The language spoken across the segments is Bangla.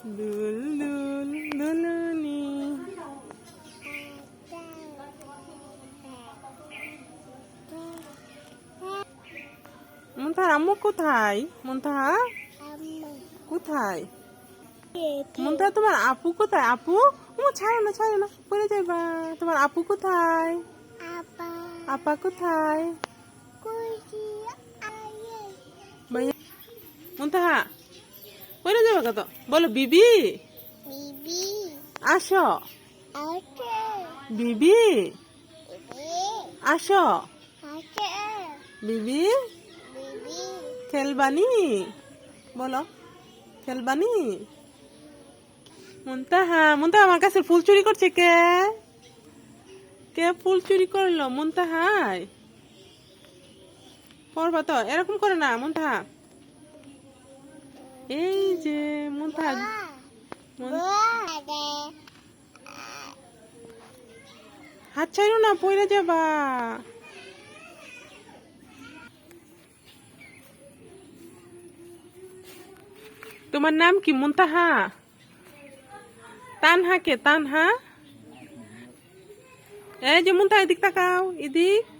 দুল দুল দুলুনি মুন্তাহার আম্মু কোথায় মুন্তাহা কোথায় মুন্তাহা তোমার আপু কোথায় আপু ও ছাড়ো না ছাড়ো না পড়ে যাবা তোমার আপু কোথায় আপা কোথায় ভাইয়া মুন্তাহা পড়ে যাবে কত বলো বিবি। আসো। বিবি। আসো। বিবি। খেলবানি। বলো খেলবানি। মুন্তাহা মুন্তাহা আমার কাছে ফুল চুরি করছে কে? কে ফুল চুরি করল? মুন্তাহাই পড়বা তো এরকম করে না মুন্তাহা এই যে, মুন- হাত ছাড়ো না, পড়ে যাবা। তোমার নাম কি? মুন্তাহা? তানহা কে? তানহা? এই যে মুন্তাহা, এদিক তাকাও, এদিক।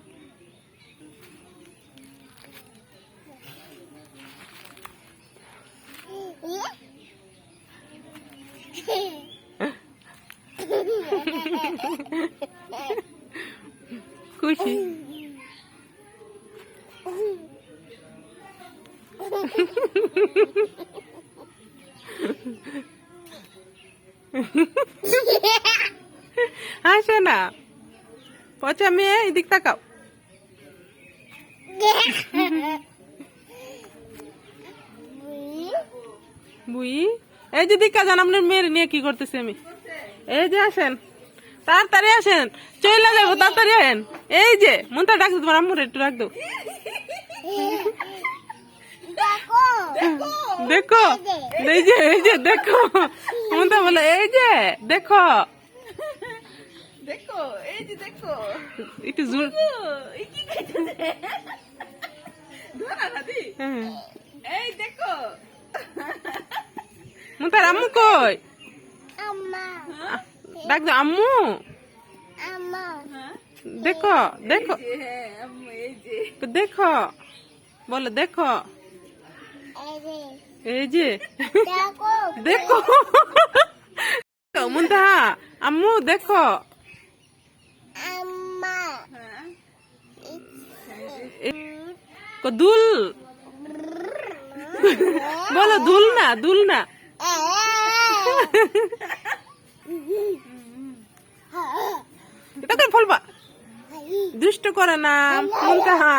খুশি হাসো না পচা মেয়ে, এদিক তাকাও। বুই। এই যে দিকা জান আপনার মেয়ের নিয়ে কি করতেছি আমি? এই যে আসেন। তাড়াতাড়ি আসেন। চলে যাব তাড়াতাড়ি আসেন। এই যে মনটা ডাকছো তোমার আম্মুর একটু রাখ দাও। দেখো। এই যে এই যে দেখো। মনটা বলে এই যে দেখো। দেখো এই যে দেখো। একটু জোর। এই হ্যাঁ। এই দেখো। মনটার আম্মু কই? ডাক দাও আম্মু। দেখো দেখো। হ্যাঁ দেখো বলো দেখো। এই যে। দেখো। মুন্তাহা আম্মু দেখো। হ্যাঁ। দুল। বলো দুল না দুল না। এটা তো ফলবা দুষ্ট করে না মুন্তাহা